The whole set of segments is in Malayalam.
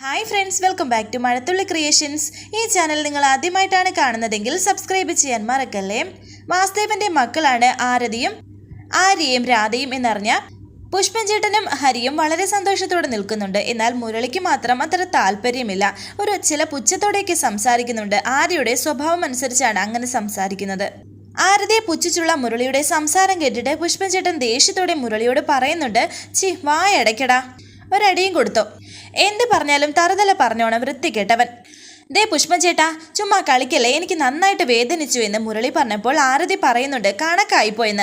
Hi friends welcome back to Mazhathulli creations ഈ ചാനൽ നിങ്ങൾ ആദ്യമായിട്ടാണ് കാണുന്നതെങ്കിൽ സബ്സ്ക്രൈബ് ചെയ്യാൻ മറക്കല്ലേ? വാസുദേവന്റെ മക്കളാണ് ആരതിയും ആര്യയും രാധയും എന്നറിഞ്ഞ പുഷ്പഞ്ചേട്ടനും ഹരിയും വളരെ സന്തോഷത്തോടെ നിൽക്കുന്നുണ്ട്. എന്നാൽ മുരളിക്ക് മാത്രം അത്ര താല്പര്യമില്ല. ഒരു ചില പുച്ഛത്തോടെയൊക്കെ സംസാരിക്കുന്നുണ്ട്. ആര്യയുടെ സ്വഭാവം അനുസരിച്ചാണ് അങ്ങനെ സംസാരിക്കുന്നത്. ആരതിയെ പുച്ഛിച്ചുള്ള മുരളിയുടെ സംസാരം കേട്ടിട്ട് പുഷ്പഞ്ചേട്ടൻ ദേഷ്യത്തോടെ മുരളിയോട് പറയുന്നുണ്ട് ചി വായടയ്ക്കടാ. ഒരടിയും കൊടുത്തു. എന്ത് പറഞ്ഞാലും തറുതല പറഞ്ഞോണം വൃത്തികെട്ടവൻ ദേ പുഷ്പചേട്ടാ ചുമ്മാ കളിക്കല്ലേ? എനിക്ക് നന്നായിട്ട് വേദനിച്ചു എന്ന് മുരളി പറഞ്ഞപ്പോൾ ആരതി പറയുന്നുണ്ട് കണക്കായിപ്പോയെന്ന്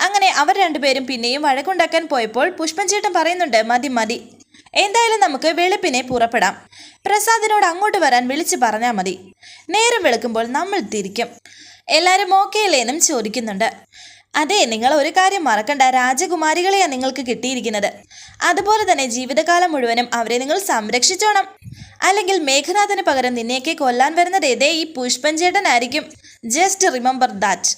അങ്ങനെ അവർ രണ്ടുപേരും പിന്നെയും വഴക്കുണ്ടാക്കാൻ പോയപ്പോൾ പുഷ്പചേട്ടൻ പറയുന്നുണ്ട് മതി മതി. എന്തായാലും നമുക്ക് വെളുപ്പിനെ പുറപ്പെടാം. പ്രസാദിനോട് അങ്ങോട്ട് വരാൻ വിളിച്ചു പറഞ്ഞാൽ മതി. നേരം വെളുക്കുമ്പോൾ നമ്മൾ തിരിക്കും. എല്ലാവരും ഓക്കെ എന്നും ചോദിക്കുന്നുണ്ട്. അതെ നിങ്ങൾ ഒരു കാര്യം മറക്കണ്ട. രാജകുമാരികളെയാണ് നിങ്ങൾക്ക് കിട്ടിയിരിക്കുന്നത്. അതുപോലെ തന്നെ ജീവിതകാലം മുഴുവനും അവരെ നിങ്ങൾ സംരക്ഷിച്ചോണം. അല്ലെങ്കിൽ മേഘനാഥന് പകരം നിന്നെയൊക്കെ കൊല്ലാൻ വരുന്നത് ഏതേ ഈ പുഷ്പഞ്ചേട്ടനായിരിക്കും. ജസ്റ്റ് റിമെമ്പർ ദാറ്റ്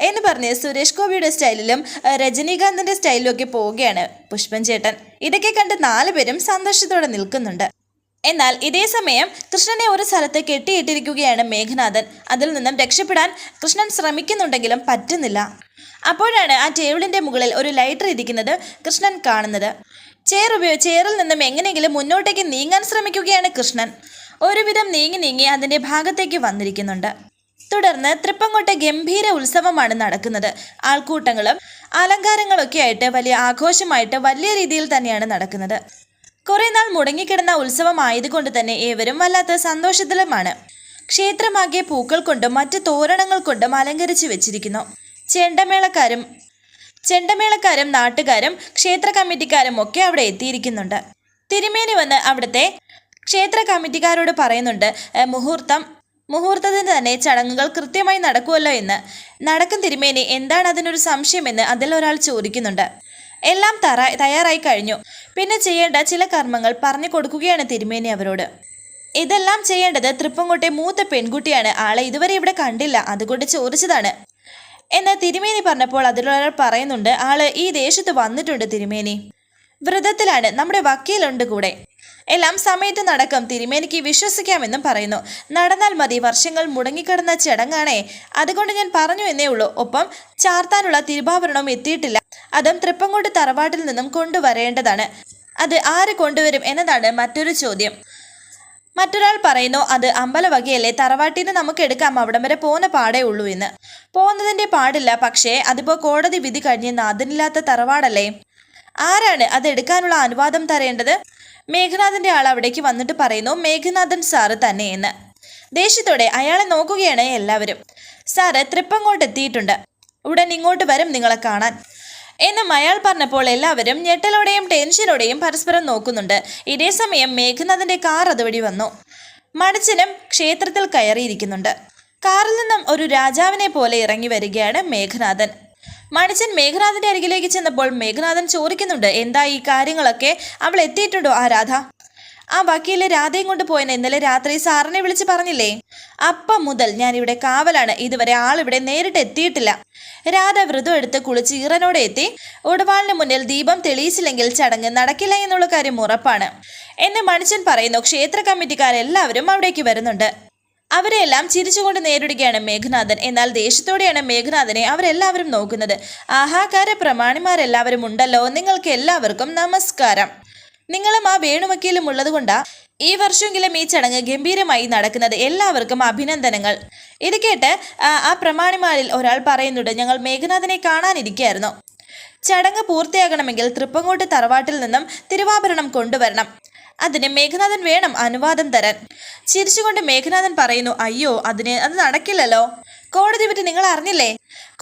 എന്ന് പറഞ്ഞ് സുരേഷ് ഗോപിയുടെ സ്റ്റൈലിലും രജനീകാന്തിന്റെ സ്റ്റൈലിലും ഒക്കെ പോവുകയാണ് പുഷ്പഞ്ചേട്ടൻ. ഇതൊക്കെ കണ്ട് നാലുപേരും സന്തോഷത്തോടെ നിൽക്കുന്നുണ്ട്. എന്നാൽ ഇതേ സമയം കൃഷ്ണനെ ഒരു സ്ഥലത്ത് കെട്ടിയിട്ടിരിക്കുകയാണ് മേഘനാഥൻ. അതിൽ നിന്നും രക്ഷപ്പെടാൻ കൃഷ്ണൻ ശ്രമിക്കുന്നുണ്ടെങ്കിലും പറ്റുന്നില്ല. അപ്പോഴാണ് ആ ടേബിളിന്റെ മുകളിൽ ഒരു ലൈറ്റർ ഇരിക്കുന്നത് കൃഷ്ണൻ കാണുന്നത്. ചെയർ ഉപയോഗിച്ച് ചെയറിൽ നിന്നും എങ്ങനെയെങ്കിലും മുന്നോട്ടേക്ക് നീങ്ങാൻ ശ്രമിക്കുകയാണ് കൃഷ്ണൻ. ഒരുവിധം നീങ്ങി നീങ്ങി അതിന്റെ ഭാഗത്തേക്ക് വന്നിരിക്കുന്നുണ്ട്. തുടർന്ന് തൃപ്പങ്കോട്ട ഗംഭീര ഉത്സവമാണ് നടക്കുന്നത്. ആൾക്കൂട്ടങ്ങളും അലങ്കാരങ്ങളൊക്കെ ആയിട്ട് വലിയ ആഘോഷമായിട്ട് വലിയ രീതിയിൽ തന്നെയാണ് നടക്കുന്നത്. കുറേ നാൾ മുടങ്ങിക്കിടന്ന ഉത്സവം ആയതുകൊണ്ട് തന്നെ ഏവരും വല്ലാത്ത സന്തോഷത്തിലുമാണ്. ക്ഷേത്രമാകെ പൂക്കൾ കൊണ്ടും മറ്റ് തോരണങ്ങൾ കൊണ്ടും അലങ്കരിച്ചു വെച്ചിരിക്കുന്നു. ചെണ്ടമേളക്കാരും ചെണ്ടമേളക്കാരും നാട്ടുകാരും ക്ഷേത്ര കമ്മിറ്റിക്കാരും ഒക്കെ അവിടെ എത്തിയിരിക്കുന്നുണ്ട്. തിരുമേനി വന്ന് അവിടുത്തെ ക്ഷേത്ര കമ്മിറ്റിക്കാരോട് പറയുന്നുണ്ട് മുഹൂർത്തം മുഹൂർത്തത്തിന് തന്നെ ചടങ്ങുകൾ കൃത്യമായി നടക്കുമല്ലോ എന്ന്. നടക്കും തിരുമേനി എന്താണ് അതിനൊരു സംശയമെന്ന് ഒരാൾ ചോദിക്കുന്നുണ്ട്. എല്ലാം തറ തയ്യാറായി കഴിഞ്ഞു. പിന്നെ ചെയ്യേണ്ട ചില കർമ്മങ്ങൾ പറഞ്ഞു കൊടുക്കുകയാണ് തിരുമേനി അവരോട്. ഇതെല്ലാം ചെയ്യേണ്ടത് തൃപ്പങ്കോട്ടെ മൂത്ത പെൺകുട്ടിയാണ്. ആളെ ഇതുവരെ ഇവിടെ കണ്ടില്ല. അതുകൊണ്ട് ചോദിച്ചതാണ്. എന്ന് തിരുമേനി പറഞ്ഞപ്പോൾ അതിലൊരാൾ പറയുന്നുണ്ട് ആൾ ഈ ദേശത്ത് വന്നിട്ടുണ്ട് തിരുമേനി. വ്രതത്തിലാണ് നമ്മുടെ വക്കീലുണ്ട് കൂടെ. എല്ലാം സമയത്ത് നടക്കും തിരുമേനിക്ക് വിശ്വസിക്കാമെന്നും പറയുന്നു. നടന്നാൽ മതി വർഷങ്ങൾ മുടങ്ങിക്കിടന്ന ചടങ്ങാണേ. അതുകൊണ്ട് ഞാൻ പറഞ്ഞു എന്നേ ഉള്ളൂ. ഒപ്പം ചാർത്താനുള്ള തിരുവാഭരണവും എത്തിയിട്ടില്ല. അതും തൃപ്പങ്കോട്ട് തറവാട്ടിൽ നിന്നും കൊണ്ടുവരേണ്ടതാണ്. അത് ആര് കൊണ്ടുവരും എന്നതാണ് മറ്റൊരു ചോദ്യം. മറ്റൊരാൾ പറയുന്നു അത് അമ്പലവകയല്ലേ തറവാട്ടിന് നമുക്ക് എടുക്കാം അവിടം വരെ പോകുന്ന പാടേ ഉള്ളൂ എന്ന്. പോകുന്നതിന്റെ പാടില്ല പക്ഷേ അതിപ്പോ കോടതി വിധി കഴിഞ്ഞ് നാഥനില്ലാത്ത തറവാടല്ലേ? ആരാണ് അത് എടുക്കാനുള്ള അനുവാദം തരേണ്ടത്? മേഘനാഥന്റെ ആൾ അവിടേക്ക് വന്നിട്ട് പറയുന്നു മേഘനാഥൻ സാറ് തന്നെയെന്ന് ദേഷ്യത്തോടെ അയാളെ നോക്കുകയാണ് എല്ലാവരും. സാറ് തൃപ്പങ്ങോട്ട് എത്തിയിട്ടുണ്ട് ഉടൻ ഇങ്ങോട്ട് വരും നിങ്ങളെ കാണാൻ. എന്നും അയാൾ പറഞ്ഞപ്പോൾ എല്ലാവരും ഞെട്ടലോടെയും ടെൻഷനോടെയും പരസ്പരം നോക്കുന്നുണ്ട്. ഇതേ സമയം മേഘനാഥന്റെ കാർ അതുവഴി വന്നു. മണിച്ചനും ക്ഷേത്രത്തിൽ കയറിയിരിക്കുന്നുണ്ട്. കാറിൽ നിന്നും ഒരു രാജാവിനെ പോലെ ഇറങ്ങി വരികയാണ് മേഘനാഥൻ. മണിച്ചൻ മേഘനാഥന്റെ അരികിലേക്ക് ചെന്നപ്പോൾ മേഘനാഥൻ ചോദിക്കുന്നുണ്ട് എന്താ ഈ കാര്യങ്ങളൊക്കെ? അവൾ എത്തിയിട്ടുണ്ടോ? ആരാധ രാധ? ആ ബാക്കിയല്ലേ രാധയും കൊണ്ട് പോയെന്ന് ഇന്നലെ രാത്രി സാറിനെ വിളിച്ച് പറഞ്ഞില്ലേ? അപ്പം മുതൽ ഞാൻ ഇവിടെ കാവലാണ്. ഇതുവരെ ആളിവിടെ നേരിട്ട് എത്തിയിട്ടില്ല. രാധ വ്രതം എടുത്ത് കുളിച്ച് ഈറനോടെ എത്തി. ഉടവാളിന് മുന്നിൽ ദീപം തെളിയിച്ചില്ലെങ്കിൽ ചടങ്ങ് നടക്കില്ല എന്നുള്ള കാര്യം ഉറപ്പാണ്. എന്നെ മണിച്ചൻ പറയുന്നു. ക്ഷേത്ര കമ്മിറ്റിക്കാരെല്ലാവരും അവിടേക്ക് വരുന്നുണ്ട്. അവരെയെല്ലാം ചിരിച്ചുകൊണ്ട് നേരിടുകയാണ് മേഘനാഥൻ. എന്നാൽ ദേഷ്യത്തോടെയാണ് മേഘനാഥനെ അവരെല്ലാവരും നോക്കുന്നത്. ആഹാകാര പ്രമാണിമാരെല്ലാവരും ഉണ്ടല്ലോ. നിങ്ങൾക്ക് എല്ലാവർക്കും നമസ്കാരം. നിങ്ങളും ആ വേണുവക്കീലും ഉള്ളതുകൊണ്ടാ ഈ വർഷമെങ്കിലും ഈ ചടങ്ങ് ഗംഭീരമായി നടക്കുന്നത് എല്ലാവർക്കും അഭിനന്ദനങ്ങൾ. ഇത് കേട്ട് ആ പ്രമാണിമാരിൽ ഒരാൾ പറയുന്നുണ്ട് ഞങ്ങൾ മേഘനാഥനെ കാണാനിരിക്കുകയായിരുന്നു ചടങ്ങ് പൂർത്തിയാകണമെങ്കിൽ തൃപ്പങ്ങോട്ട് തറവാട്ടിൽ നിന്നും തിരുവാഭരണം കൊണ്ടുവരണം. അതിന് മേഘനാഥൻ വേണം അനുവാദം തരാൻ. ചിരിച്ചുകൊണ്ട് മേഘനാഥൻ പറയുന്നു അയ്യോ അതിന് അത് നടക്കില്ലല്ലോ. കോടതി പറ്റി നിങ്ങൾ അറിഞ്ഞില്ലേ?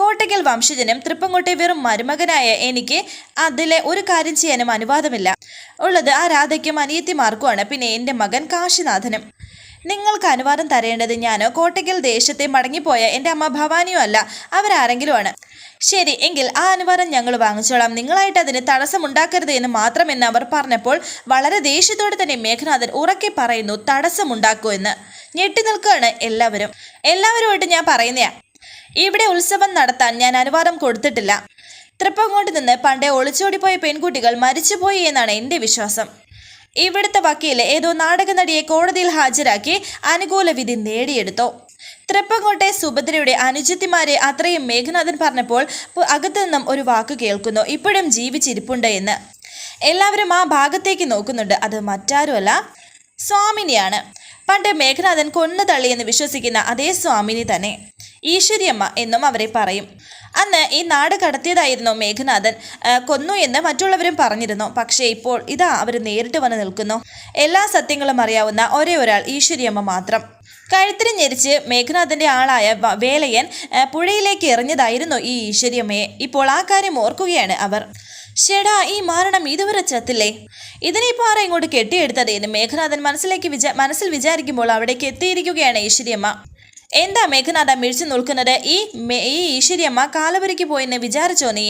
കോട്ടയ്ക്കൽ വംശജനും തൃപ്പങ്കോട്ടെ വെറും മരുമകനായ എനിക്ക് അതിലെ ഒരു കാര്യം ചെയ്യാനും അനുവാദമില്ല. ഉള്ളത് ആ രാധയ്ക്കും അനിയത്തിമാർക്കുമാണ്. പിന്നെ എന്റെ മകൻ കാശിനാഥനും. നിങ്ങൾക്ക് അനുവാദം തരേണ്ടത് ഞാനോ? കോട്ടയ്ക്കൽ ദേശത്തെ മടങ്ങിപ്പോയ എന്റെ അമ്മ ഭവാനിയോ അല്ല. അവരാരെങ്കിലും ആണ് ശരി എങ്കിൽ ആ അനുവാദം ഞങ്ങൾ വാങ്ങിച്ചോളാം. നിങ്ങളായിട്ട് അതിന് തടസ്സമുണ്ടാക്കരുത് എന്ന് മാത്രമെന്ന് അവർ പറഞ്ഞപ്പോൾ വളരെ ദേഷ്യത്തോടെ തന്നെ മേഘനാഥൻ ഉറക്കെ പറയുന്നു തടസ്സമുണ്ടാക്കൂ എന്ന്. ഞെട്ടി നിൽക്കുകയാണ് എല്ലാവരും. എല്ലാവരുമായിട്ട് ഞാൻ പറയുന്നയാ. ഇവിടെ ഉത്സവം നടത്താൻ ഞാൻ അനുവാദം കൊടുത്തിട്ടില്ല. തൃപ്പങ്ങോട്ട് നിന്ന് പണ്ടേ ഒളിച്ചോടിപ്പോയ പെൺകുട്ടികൾ മരിച്ചുപോയി എന്നാണ് എന്റെ വിശ്വാസം. ഇവിടുത്തെ വക്കീൽ ഏതോ നാടക നടിയെ കോടതിയിൽ ഹാജരാക്കി അനുകൂല വിധി നേടിയെടുത്തു. തൃപ്പങ്കോട്ടെ സുഭദ്രയുടെ അനുജത്തിമാരെ അത്രയും മേഘനാഥൻ പറഞ്ഞപ്പോൾ പു- അകത്തു നിന്നും ഒരു വാക്ക് കേൾക്കുന്നു. ഇപ്പോഴും ജീവിച്ചിരിപ്പുണ്ട് എന്ന്. എല്ലാവരും ആ ഭാഗത്തേക്ക് നോക്കുന്നുണ്ട്. അത് മറ്റാരുമല്ല സ്വാമിനിയാണ്. പണ്ട് മേഘനാഥൻ കൊന്നു തള്ളിയെന്ന് വിശ്വസിക്കുന്ന അതേ സ്വാമിനി തന്നെ. ഈശ്വരിയമ്മ എന്നും അവരെ പറയും. അന്ന് ഈ നാട് കടത്തിയതായിരുന്നു മേഘനാഥൻ. കൊന്നു എന്ന് മറ്റുള്ളവരും പറഞ്ഞിരുന്നു. പക്ഷേ ഇപ്പോൾ ഇതാ അവർ നേരിട്ട് വന്ന് നിൽക്കുന്നു. എല്ലാ സത്യങ്ങളും അറിയാവുന്ന ഒരേ ഒരാൾ ഈശ്വരിയമ്മ മാത്രം. കഴുത്തിന് ഞെരിച്ച് മേഘനാഥന്റെ ആളായ വേലയൻ പുഴയിലേക്ക് എറിഞ്ഞതായിരുന്നു ഈ ഈശ്വരിയമ്മയെ. ഇപ്പോൾ ആ കാര്യം ഓർക്കുകയാണ് അവർ. ഷെടാ ഈ മാരണം ഇതുവരെ ചത്തില്ലേ? ഇതിനിപ്പോൾ ആരാ ഇങ്ങോട്ട് കെട്ടിയെടുത്തത് എന്ന് മേഘനാഥൻ മനസ്സിലേക്ക് വിചാ മനസ്സിൽ വിചാരിക്കുമ്പോൾ അവിടേക്ക് എത്തിയിരിക്കുകയാണ് ഈശ്വരിയമ്മ. എന്താ മേഘനാഥ മിഴിച്ചു നിൽക്കുന്നത്? ഈ ഈ ഈശ്വര്യമ്മ കാലവരയ്ക്ക് പോയെന്ന് വിചാരിച്ചോ നീ?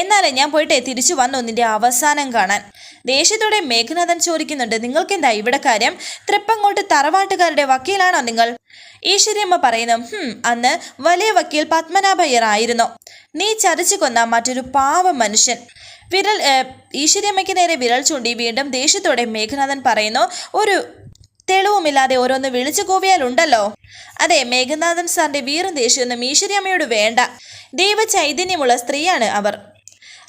എന്നാലും ഞാൻ പോയിട്ട് തിരിച്ചു വന്നു നിന്റെ അവസാനം കാണാൻ. ദേഷ്യത്തോടെ മേഘനാഥൻ ചോദിക്കുന്നുണ്ട് നിങ്ങൾക്കെന്താ ഇവിടെ കാര്യം? തൃപ്പങ്ങോട്ട് തറവാട്ടുകാരുടെ വക്കീലാണോ നിങ്ങൾ? ഈശ്വര്യമ്മ പറയുന്നു അന്ന് വലിയ വക്കീൽ പത്മനാഭയ്യർ ആയിരുന്നു. നീ ചതച്ചു കൊന്ന മറ്റൊരു പാവ മനുഷ്യൻ. വിരൽ ഈശ്വരിയമ്മയ്ക്ക് നേരെ വിരൽ ചൂണ്ടി വീണ്ടും ദേഷ്യത്തോടെ മേഘനാഥൻ പറയുന്നു ഒരു തെളിവുമില്ലാതെ ഓരോന്ന് വിളിച്ചു കൂവിയാലുണ്ടല്ലോ. അതെ മേഘനാഥൻ സാറിന്റെ വീറും ദേഷ്യമൊന്നും മീശ്വരിയമ്മയോട് വേണ്ട. ദൈവ ചൈതന്യമുള്ള സ്ത്രീയാണ് അവർ.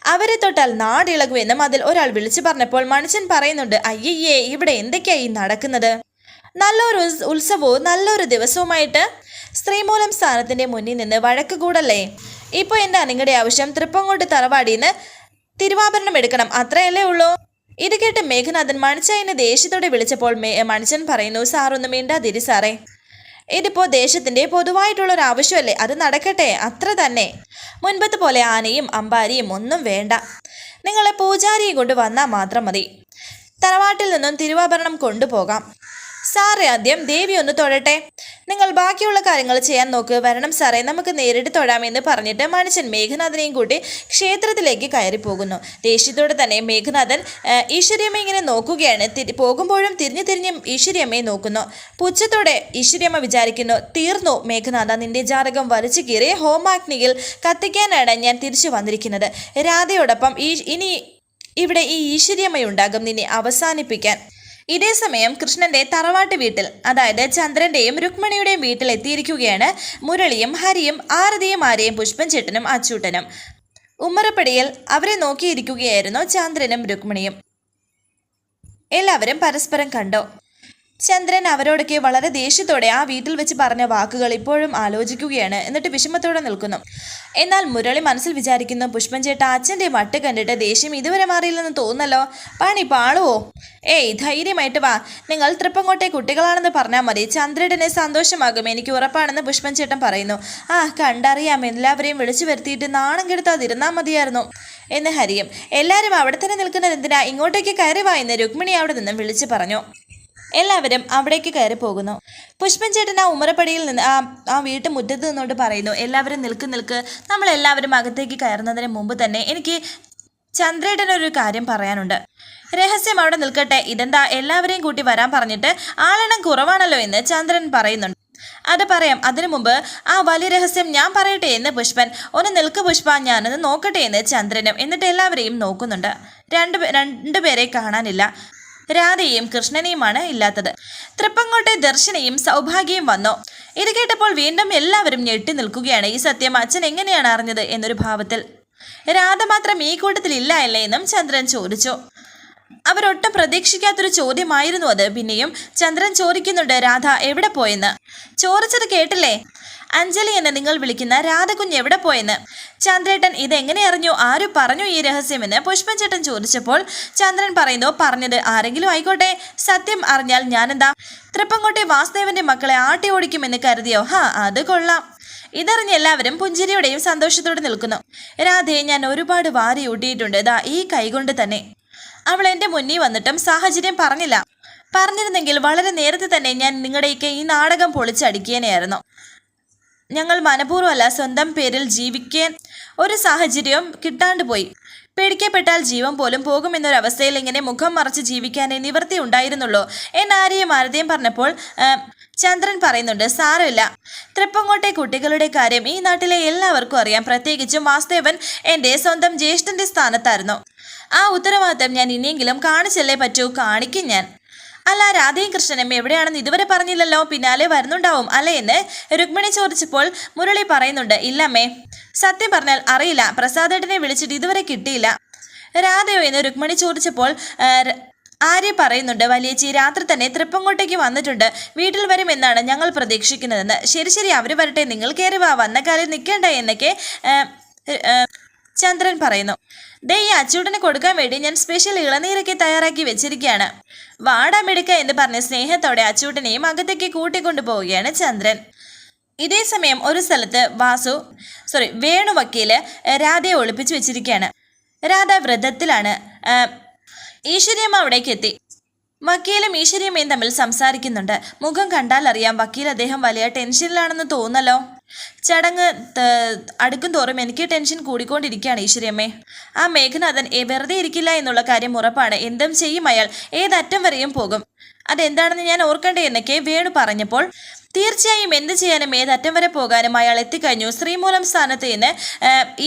അവരെ തൊട്ടാൽ നാടിളകുമെന്നും അതിൽ ഒരാൾ വിളിച്ചു പറഞ്ഞപ്പോൾ മനുഷ്യൻ പറയുന്നുണ്ട് അയ്യയ്യേ ഇവിടെ എന്തൊക്കെയായി നടക്കുന്നത്? നല്ലൊരു ഉത്സ- ഉത്സവവും നല്ലൊരു ദിവസവുമായിട്ട് സ്ത്രീമൂലം സ്ഥാനത്തിന്റെ മുന്നിൽ നിന്ന് വഴക്ക് കൂടല്ലേ? ഇപ്പോൾ എന്താ നിങ്ങളുടെ ആവശ്യം? തൃപ്പങ്ങോട്ട് തറവാടിന്ന് തിരുവാഭരണം എടുക്കണം. അത്രയല്ലേ ഉള്ളൂ. ഇത് കേട്ട് മേഘനാഥൻ മണിച്ചായനെ ദേഷ്യത്തോടെ വിളിച്ചപ്പോൾ മണിച്ചൻ പറയുന്നു സാറൊന്നും മിണ്ടാതിരി സാറേ. ഇതിപ്പോൾ ദേശത്തിന്റെ പൊതുവായിട്ടുള്ള ഒരു ആവശ്യമല്ലേ? അത് നടക്കട്ടെ അത്ര തന്നെ. മുൻപത്തെ പോലെ ആനയും അമ്പാരിയും ഒന്നും വേണ്ട. നിങ്ങളെ പൂജാരിയെ കൊണ്ട് വന്നാൽ മാത്രം മതി. തറവാട്ടിൽ നിന്നും തിരുവാഭരണം കൊണ്ടുപോകാം. സാറേ ആദ്യം ദേവി ഒന്ന് തൊഴട്ടെ. നിങ്ങൾ ബാക്കിയുള്ള കാര്യങ്ങൾ ചെയ്യാൻ നോക്ക്. വരണം സാറേ നമുക്ക് നേരിട്ട് തൊഴാമെന്ന് പറഞ്ഞിട്ട് മനുഷ്യൻ മേഘനാഥനെയും കൂട്ടി ക്ഷേത്രത്തിലേക്ക് കയറി പോകുന്നു ദേഷ്യത്തോടെ തന്നെ മേഘനാഥൻ ഈശ്വര്യമ്മ ഇങ്ങനെ നോക്കുകയാണ്. പോകുമ്പോഴും തിരിഞ്ഞു തിരിഞ്ഞും ഈശ്വര്യമ്മയെ നോക്കുന്നു. പുച്ഛത്തോടെ ഈശ്വര്യമ്മ വിചാരിക്കുന്നു തീർന്നു മേഘനാഥ നിന്റെ ജാതകം വലിച്ചു കീറി ഹോമാഗ്നിയിൽ കത്തിക്കാനാണ് ഞാൻ തിരിച്ചു വന്നിരിക്കുന്നത്. രാധയോടൊപ്പം ഈ ഇനി ഇവിടെ ഈ ഈശ്വര്യമ്മയുണ്ടാകും. നിന്നെ അവസാനിപ്പിക്കാൻ. ഇതേ സമയം കൃഷ്ണന്റെ തറവാട്ട് വീട്ടിൽ അതായത് ചന്ദ്രന്റെയും രുക്മിണിയുടെയും വീട്ടിൽ എത്തിയിരിക്കുകയാണ് മുരളിയും ഹരിയും ആരതിയും ആരെയും പുഷ്പൻ ചേട്ടനും അച്ചൂട്ടനും. ഉമ്മറപ്പടിയിൽ അവരെ നോക്കിയിരിക്കുകയായിരുന്നു ചന്ദ്രനും രുക്മിണിയും. എല്ലാവരും പരസ്പരം കണ്ടു. ചന്ദ്രൻ അവരോടൊക്കെ വളരെ ദേഷ്യത്തോടെ ആ വീട്ടിൽ വെച്ച് പറഞ്ഞ വാക്കുകൾ ഇപ്പോഴും ആലോചിക്കുകയാണ്. എന്നിട്ട് വിഷമത്തോടെ നിൽക്കുന്നു. എന്നാൽ മുരളി മനസ്സിൽ വിചാരിക്കുന്നു പുഷ്പൻ ചേട്ട അച്ഛന്റെ മട്ട് കണ്ടിട്ട് ദേഷ്യം ഇതുവരെ മാറിയില്ലെന്ന് തോന്നുന്നല്ലോ. പണി പാളുവോ? ഏയ് ധൈര്യമായിട്ട് വാ. നിങ്ങൾ തൃപ്പങ്ങോട്ടെ കുട്ടികളാണെന്ന് പറഞ്ഞാൽ മതി. ചന്ദ്രേട്ടനെ സന്തോഷമാകും. എനിക്ക് ഉറപ്പാണെന്ന് പുഷ്പൻ ചേട്ടൻ പറയുന്നു. ആ കണ്ടറിയാം. എല്ലാവരെയും വിളിച്ചു വരുത്തിയിട്ട് നാണം കെടുത്താതിരുന്നാൽ മതിയായിരുന്നു. എന്ന് ഹരിയും. എല്ലാവരും അവിടെ തന്നെ നിൽക്കുന്നത് എന്തിനാ? ഇങ്ങോട്ടേക്ക് കയറി വാ എന്ന് രുക്മിണി അവിടെ നിന്നും വിളിച്ചു പറഞ്ഞു. എല്ലാവരും അവിടേക്ക് കയറി പോകുന്നു. പുഷ്പൻ ചേട്ടൻ ആ ഉമ്മറപ്പടിയിൽ നിന്ന് ആ ആ വീട്ടുമുറ്റത്ത് നിന്നുകൊണ്ട് പറയുന്നു എല്ലാവരും നിൽക്ക് നിൽക്ക്. നമ്മൾ എല്ലാവരും അകത്തേക്ക് കയറുന്നതിന് മുമ്പ് തന്നെ എനിക്ക് ചന്ദ്രേട്ടനൊരു കാര്യം പറയാനുണ്ട്. രഹസ്യം അവിടെ നിൽക്കട്ടെ. ഇതെന്താ? എല്ലാവരെയും കൂട്ടി വരാൻ പറഞ്ഞിട്ട് ആളെണ്ണം കുറവാണല്ലോ എന്ന് ചന്ദ്രൻ പറയുന്നുണ്ട്. അത് പറയാം. അതിനു മുമ്പ് ആ വലിയ രഹസ്യം ഞാൻ പറയട്ടെ എന്ന് പുഷ്പൻ ഒന്ന് നിൽക്ക് പുഷ്പ ഞാനത് നോക്കട്ടെ എന്ന് ചന്ദ്രനും എന്നിട്ട് എല്ലാവരെയും നോക്കുന്നുണ്ട്. രണ്ട് രണ്ടുപേരെ കാണാനില്ല. രാധയും കൃഷ്ണനെയുമാണ് ഇല്ലാത്തത്. തൃപ്പങ്ങോട്ടെ ദർശനയും സൗഭാഗ്യയും വന്നു. ഇത് കേട്ടപ്പോൾ വീണ്ടും എല്ലാവരും ഞെട്ടി നിൽക്കുകയാണ്. ഈ സത്യം അച്ഛൻ എങ്ങനെയാണ് അറിഞ്ഞത് എന്നൊരു ഭാവത്തിൽ. രാധ മാത്രം ഈ കൂട്ടത്തിൽ ഇല്ല അല്ലേ എന്നും ചന്ദ്രൻ ചോദിച്ചു. അവരൊട്ടും പ്രതീക്ഷിക്കാത്തൊരു ചോദ്യമായിരുന്നു അത്. പിന്നെയും ചന്ദ്രൻ ചോദിക്കുന്നുണ്ട് രാധ എവിടെ പോയെന്ന്? ചോദിച്ചത് കേട്ടില്ലേ? അഞ്ജലി എന്ന് നിങ്ങൾ വിളിക്കുന്ന രാധകുഞ്ഞ് എവിടെ പോയെന്ന്? ചന്ദ്രേട്ടൻ ഇതെങ്ങനെ അറിഞ്ഞു? ആര് പറഞ്ഞു ഈ രഹസ്യമെന്ന്? പുഷ്പൻ ചേട്ടൻ ചോദിച്ചപ്പോൾ ചന്ദ്രൻ പറയുന്നു പറഞ്ഞത് ആരെങ്കിലും ആയിക്കോട്ടെ. സത്യം അറിഞ്ഞാൽ ഞാനെന്താ? തൃപ്പങ്കോട്ടെ വാസുദേവന്റെ മക്കളെ ആട്ടി ഓടിക്കുമെന്ന് കരുതിയോ? ഹാ അത് കൊള്ളാം. ഇതറിഞ്ഞ് എല്ലാവരും പുഞ്ചിരിയോടെയും സന്തോഷത്തോടെ നിൽക്കുന്നു. രാധയെ ഞാൻ ഒരുപാട് വാരി ഊട്ടിയിട്ടുണ്ട്. ദാ ഈ കൈകൊണ്ട് തന്നെ. അവൾ എന്റെ മുന്നിൽ വന്നിട്ടും സാഹചര്യം പറഞ്ഞില്ല. പറഞ്ഞിരുന്നെങ്കിൽ വളരെ നേരത്തെ തന്നെ ഞാൻ നിങ്ങളുടെയൊക്കെ ഈ നാടകം പൊളിച്ചടിക്കേനെയായിരുന്നു ഞങ്ങൾ മനഃപൂർവമല്ല സ്വന്തം പേരിൽ ജീവിക്കാൻ ഒരു സാഹചര്യവും കിട്ടാണ്ട് പോയി. പേടിക്കപ്പെട്ടാൽ ജീവൻ പോലും പോകുമെന്നൊരവസ്ഥയിൽ ഇങ്ങനെ മുഖം മറച്ച് ജീവിക്കാനേ നിവൃത്തി ഉണ്ടായിരുന്നുള്ളൂ എന്നാരെയും ആരതയും പറഞ്ഞപ്പോൾ ചന്ദ്രൻ പറയുന്നുണ്ട് സാരമില്ല. തൃപ്പങ്ങോട്ടെ കുട്ടികളുടെ കാര്യം ഈ നാട്ടിലെ എല്ലാവർക്കും അറിയാം. പ്രത്യേകിച്ചും വാസുദേവൻ എന്റെ സ്വന്തം ജ്യേഷ്ഠന്റെ സ്ഥാനത്തായിരുന്നു. ആ ഉത്തരവാദിത്തം ഞാൻ ഇനിയെങ്കിലും കാണിച്ചല്ലേ പറ്റൂ? കാണിക്കും ഞാൻ. അല്ല രാധയും കൃഷ്ണനും എവിടെയാണെന്ന് ഇതുവരെ പറഞ്ഞില്ലല്ലോ. പിന്നാലെ വരുന്നുണ്ടാവും. അല്ലേ എന്ന് രുക്മിണി ചോദിച്ചപ്പോൾ മുരളി പറയുന്നുണ്ട് ഇല്ലമ്മേ സത്യം പറഞ്ഞാൽ അറിയില്ല. പ്രസാദേട്ടനെ വിളിച്ചിട്ട് ഇതുവരെ കിട്ടിയില്ല. രാധയോ എന്ന് രുക്മിണി ചോദിച്ചപ്പോൾ ആര്യ പറയുന്നുണ്ട് വലിയച്ചി രാത്രി തന്നെ തൃപ്പങ്കോട്ടേക്ക് വന്നിട്ടുണ്ട്. വീട്ടിൽ വരുമെന്നാണ് ഞങ്ങൾ പ്രതീക്ഷിക്കുന്നതെന്ന്. ശരി ശരി അവർ വരട്ടെ. നിങ്ങൾ കയറി വാ. വന്ന കാലം നിൽക്കേണ്ട എന്നൊക്കെ ചന്ദ്രൻ പറയുന്നു ദേ ഈ അച്ചൂട്ടന് കൊടുക്കാൻ വേണ്ടി ഞാൻ സ്പെഷ്യൽ ഇളനീരൊക്കെ തയ്യാറാക്കി വെച്ചിരിക്കുകയാണ്. വാടാ മിടുക്ക എന്ന് പറഞ്ഞ് സ്നേഹത്തോടെ അച്ചൂട്ടനെയും അകത്തേക്ക് കൂട്ടിക്കൊണ്ടു പോവുകയാണ് ചന്ദ്രൻ. ഇതേ സമയം ഒരു സ്ഥലത്ത് വാസു സോറി വേണു വക്കീൽ രാധയെ ഒളിപ്പിച്ചു വെച്ചിരിക്കുകയാണ്. രാധ വ്രതത്തിലാണ്. ഈശ്വര്യമ്മ അവിടേക്ക് എത്തി. വക്കീലും ഈശ്വര്യമ്മയും തമ്മിൽ സംസാരിക്കുന്നുണ്ട്. മുഖം കണ്ടാൽ അറിയാം വക്കീൽ അദ്ദേഹം വലിയ ടെൻഷനിലാണെന്ന് തോന്നല്ലോ ചടങ്ങ് അടുക്കും തോറും എനിക്ക് ടെൻഷൻ കൂടിക്കൊണ്ടിരിക്കുകയാണ് ഈശ്വര്യമ്മേ. ആ മേഘനാഥൻ വെറുതെ ഇരിക്കില്ല എന്നുള്ള കാര്യം ഉറപ്പാണ്. എന്തും ചെയ്യും അയാൾ. ഏതറ്റം വരെയും പോകും. അതെന്താണെന്ന് ഞാൻ ഓർക്കണ്ടേ എന്നൊക്കെ വേണു പറഞ്ഞപ്പോൾ തീർച്ചയായും എന്ത് ചെയ്യാനും ഏതറ്റം വരെ പോകാനും അയാൾ എത്തിക്കഴിഞ്ഞു. ശ്രീമൂലം സ്ഥാനത്ത് നിന്ന്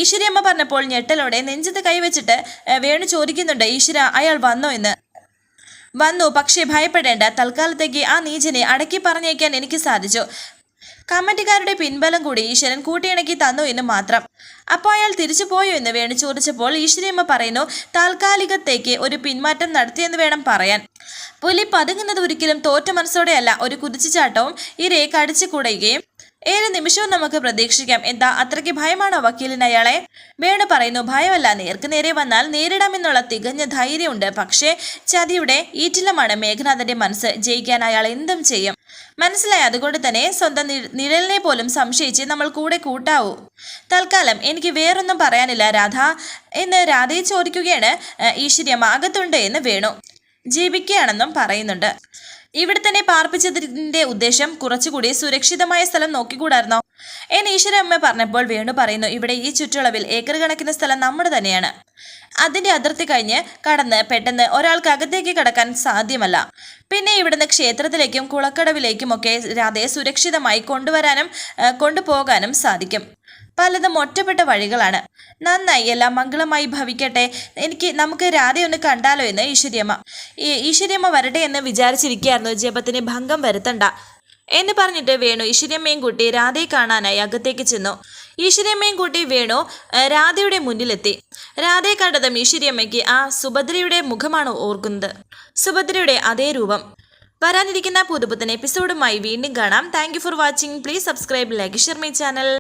ഈശ്വര്യമ്മ പറഞ്ഞപ്പോൾ ഞെട്ടലോടെ നെഞ്ചത്ത് കൈവച്ചിട്ട് വേണു ചോദിക്കുന്നുണ്ട് ഈശ്വര അയാൾ വന്നോ എന്ന്? വന്നു പക്ഷേ ഭയപ്പെടേണ്ട. തൽക്കാലത്തേക്ക് ആ നീചനെ അടക്കി പറഞ്ഞേക്കാൻ എനിക്ക് സാധിച്ചു. കമ്മിറ്റിക്കാരുടെ പിൻബലം കൂടി ഈശ്വരൻ കൂട്ടിയിണക്കി തന്നു എന്ന് മാത്രം. അപ്പോൾ അയാൾ തിരിച്ചു പോയോ എന്ന് വേണു ചോദിച്ചപ്പോൾ ഈശ്വരിയമ്മ പറയുന്നു താൽക്കാലികത്തേക്ക് ഒരു പിന്മാറ്റം നടത്തിയെന്ന് വേണം പറയാൻ. പുലി പതുങ്ങുന്നത് ഒരിക്കലും തോറ്റ മനസ്സോടെയല്ല ഒരു കുതിച്ചുചാട്ടവും ഈ രേഖ അടിച്ചു കുടയുകയും ഏത് നിമിഷവും നമുക്ക് പ്രതീക്ഷിക്കാം. എന്താ അത്രയ്ക്ക് ഭയമാണോ വക്കീലിന് അയാളെ? വേണു പറയുന്നു ഭയമല്ല നേർക്ക് നേരെ വന്നാൽ നേരിടാമെന്നുള്ള തികഞ്ഞ ധൈര്യമുണ്ട്. പക്ഷേ ചതിയുടെ ഈറ്റിലമാണ് മേഘനാഥന്റെ മനസ്സ്. ജയിക്കാൻ അയാൾ എന്തും ചെയ്യും. മനസ്സിലായി. അതുകൊണ്ട് തന്നെ സ്വന്തം നിഴലിനെ പോലും സംശയിച്ച് നമ്മൾ കൂടെ കൂട്ടാവൂ. തൽക്കാലം എനിക്ക് വേറൊന്നും പറയാനില്ല രാധ എന്ന് രാധയെ ചോദിക്കുകയാണ് ഈശ്വര്യമാകത്തുണ്ട് എന്ന് വേണു. ജീവിക്കുകയാണെന്നും പറയുന്നുണ്ട്. ഇവിടെ തന്നെ പാർപ്പിച്ചതിന്റെ ഉദ്ദേശം കുറച്ചുകൂടി സുരക്ഷിതമായ സ്ഥലം നോക്കിക്കൂടായിരുന്നോ? എന്ന് ഈശ്വരമ്മ പറഞ്ഞപ്പോൾ വേണു പറയുന്നു ഇവിടെ ഈ ചുറ്റളവിൽ ഏക്കർ കണക്കിന് സ്ഥലം നമ്മുടെ തന്നെയാണ്. അതിന്റെ അതിർത്തി കഴിഞ്ഞ് കടന്ന് പെട്ടെന്ന് ഒരാൾക്ക് അകത്തേക്ക് കടക്കാൻ സാധ്യമല്ല. പിന്നെ ഇവിടുന്ന് ക്ഷേത്രത്തിലേക്കും കുളക്കടവിലേക്കും ഒക്കെ രാധയെ സുരക്ഷിതമായി കൊണ്ടുവരാനും കൊണ്ടുപോകാനും സാധിക്കും. പലതും ഒറ്റപ്പെട്ട വഴികളാണ്. നന്നായി എല്ലാം മംഗളമായി ഭവിക്കട്ടെ. എനിക്ക് നമുക്ക് രാധ ഒന്ന് കണ്ടാലോ എന്ന് ഈശ്വര്യമ്മ. ഈശ്വര്യമ്മ വരട്ടെ എന്ന് വിചാരിച്ചിരിക്കുകയായിരുന്നു. ജപത്തിന് ഭംഗം വരുത്തണ്ട. എന്ന് പറഞ്ഞിട്ട് വേണു ഈശ്വര്യമ്മയും കൂട്ടി രാധയെ കാണാനായി അകത്തേക്ക് ചെന്നു. ഈശ്വര്യമ്മയും കൂട്ടി വേണു രാധയുടെ മുന്നിലെത്തി. രാധയെ കണ്ടതും ഈശ്വര്യമ്മയ്ക്ക് ആ സുഭദ്രയുടെ മുഖമാണ് ഓർക്കുന്നത്. സുഭദ്രയുടെ അതേ രൂപം. വരാനിരിക്കുന്ന പുതുപുത്തൻ എപ്പിസോഡുമായി വീണ്ടും കാണാം. Thank for watching please subscribe like share my channel